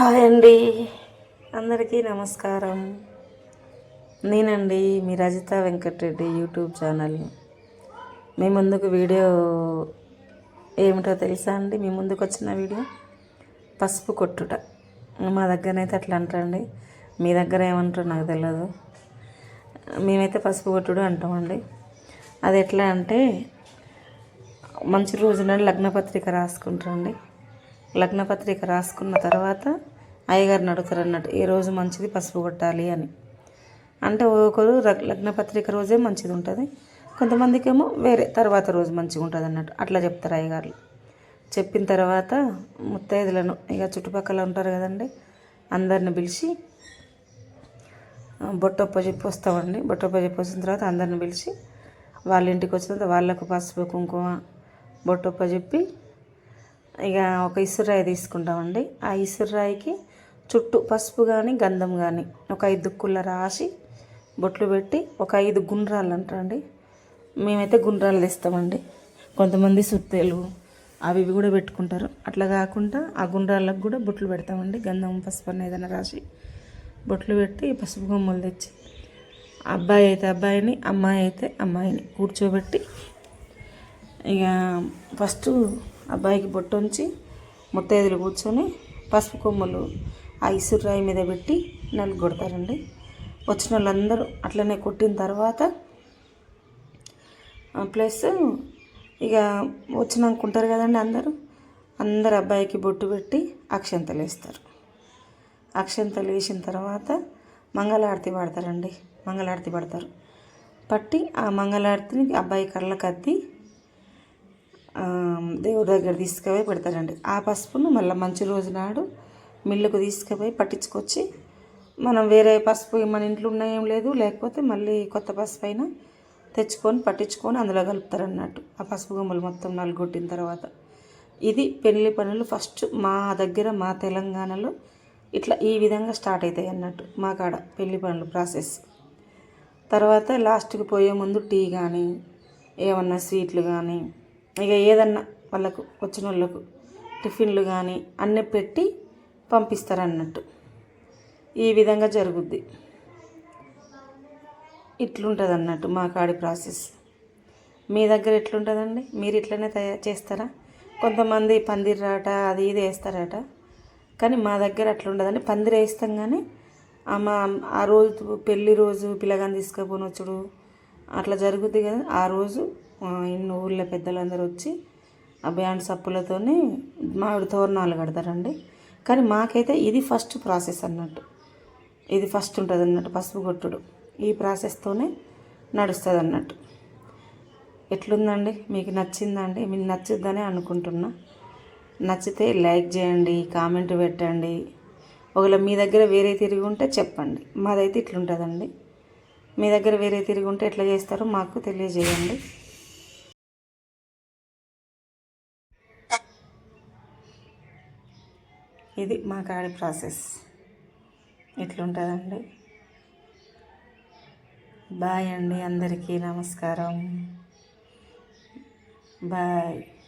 Hi అండి. అందరికీ నమస్కారం. నేనండి మీ రజిత వెంకటరెడ్డి యూట్యూబ్ ఛానల్. మీ ముందుకు వీడియో ఏమిటో తెలుసా అండి? మీ ముందుకు వచ్చిన వీడియో? పసుపు కొట్టుట. మా దగ్గరనైతే అట్లా అంటారండి. మీ దగ్గర ఏమంటారో నాకు తెలియదు మేమైతే పసుపు కొట్టుడు అంటామండి. అది ఎట్లా అంటే మంచి రోజున లగ్నపత్రిక రాసుకుంటారండి. లగ్నపత్రిక రాసుకున్న తర్వాత అయ్యగారిని అడుగుతారు అన్నట్టు ఏ రోజు మంచిది పసుపు కొట్టాలి అని. అంటే ఒకరు రగ్- లగ్నపత్రిక రోజే మంచిది ఉంటుంది కొంతమందికి ఏమో వేరే తర్వాత రోజు మంచిగా ఉంటుంది అన్నట్టు అట్లా చెప్తారు అయ్యగారులు. చెప్పిన తర్వాత ముత్తైదులను ఇక చుట్టుపక్కల ఉంటారు కదండి అందరిని పిలిచి బొట్టొప్ప చెప్పి వస్తామండి. బొట్టొప్ప చెప్పి వచ్చిన తర్వాత అందరిని పిలిచి వాళ్ళ ఇంటికి వచ్చిన తర్వాత వాళ్ళకు పసుపు కుంకుమ బొట్టొప్ప చెప్పి ఇక ఒక ఇసురాయి తీసుకుంటామండి. ఆ ఇసురాయికి చుట్టూ పసుపు కానీ గంధం కానీ ఒక ఐదు దుక్కుల రాసి బొట్లు పెట్టి ఒక ఐదు గుండ్రాలు అంటారండి. మేమైతే గుండ్రాలు తెస్తామండి. కొంతమంది సుత్తేలు అవి ఇవి కూడా పెట్టుకుంటారు. అట్లా కాకుండా ఆ గుండ్రాలకు కూడా బొట్లు పెడతామండి. గంధం పసుపు అన్న ఏదైనా రాసి బొట్లు పెట్టి పసుపు కొమ్మలు తెచ్చి అబ్బాయి అయితే అబ్బాయిని అమ్మాయి అయితే అమ్మాయిని కూర్చోబెట్టి ఇక ఫస్ట్ అబ్బాయికి బొట్టు ఉంచి ముత్తైదులు కూర్చొని పసుపు కొమ్మలు ఆ ఇసురాయి మీద పెట్టి నలుగు కొడతారండి. వచ్చిన వాళ్ళందరూ అట్లనే కొట్టిన తర్వాత ప్లస్ ఇక వచ్చినాక ఉంటారు కదండి అందరూ అందరు అబ్బాయికి బొట్టు పెట్టి అక్షంతలు వేస్తారు. అక్షంతలు వేసిన తర్వాత మంగళారతి పాడతారండి మంగళారతి పడతారు. పట్టి ఆ మంగళారతిని అబ్బాయి కళ్ళకి కత్తి దేవుడి దగ్గర తీసుకుపోయి పెడతారండి. ఆ పసుపును మళ్ళీ మంచి రోజు నాడు మిల్లుకు తీసుకుపోయి పట్టించుకొచ్చి మనం వేరే పసుపు మన ఇంట్లో ఉన్న ఏం లేదు లేకపోతే మళ్ళీ కొత్త పసుపు అయినా తెచ్చుకొని పట్టించుకొని అందులో కలుపుతారు అన్నట్టు ఆ పసుపు గుమ్మలు మొత్తం నలుగొట్టిన తర్వాత. ఇది పెళ్ళి పనులు ఫస్ట్ మా దగ్గర మా తెలంగాణలో ఇట్లా ఈ విధంగా స్టార్ట్ అవుతాయి అన్నట్టు మా కాడ పెళ్ళి పనులు ప్రాసెస్. తర్వాత లాస్ట్కి పోయే ముందు టీ కానీ ఏమన్నా స్వీట్లు కానీ ఇక ఏదన్నా వాళ్ళకు వచ్చిన వాళ్ళకు టిఫిన్లు కానీ అన్నీ పెట్టి పంపిస్తారు అన్నట్టు ఈ విధంగా జరుగుద్ది. ఇట్లుంటుంది అన్నట్టు మా కాడి ప్రాసెస్. మీ దగ్గర ఎట్లుంటుందండి? మీరు ఇట్లనే తయారు చేస్తారా? కొంతమంది పందిరాట అది ఇది వేస్తారట. కానీ మా దగ్గర అట్లా ఉండదండి పందిరి వేస్తాం కానీ మా ఆ రోజు పెళ్ళి రోజు పిల్లగాని తీసుకుపోని వచ్చుడు. అట్లా జరుగుద్ది కదా. ఆ రోజు ఇన్ని ఊళ్ళో పెద్దలందరూ వచ్చి ఆ బ్యాండ్ సప్పులతోని మామిడి తోరణాలు కడతారండి. కానీ మాకైతే ఇది ఫస్ట్ ప్రాసెస్ అన్నట్టు. ఇది ఫస్ట్ ఉంటుంది అన్నట్టు పసుపు కొట్టుడు. ఈ ప్రాసెస్తోనే నడుస్తుంది అన్నట్టు. ఎట్లుందండి? మీకు నచ్చిందండి? మీకు నచ్చుద్దని అనుకుంటున్నా. నచ్చితే లైక్ చేయండి కామెంట్ పెట్టండి. ఒకవేళ మీ దగ్గర వేరే తిరిగి ఉంటే చెప్పండి. మాదైతే ఇట్లుంటుందండి. మీ దగ్గర వేరే తిరిగి ఉంటే ఎట్లా చేస్తారో మాకు తెలియజేయండి. ఇది మా కాడి ప్రాసెస్. ఇట్లుంటుందండి బాయ్ అండి అందరికీ నమస్కారం. బాయ్.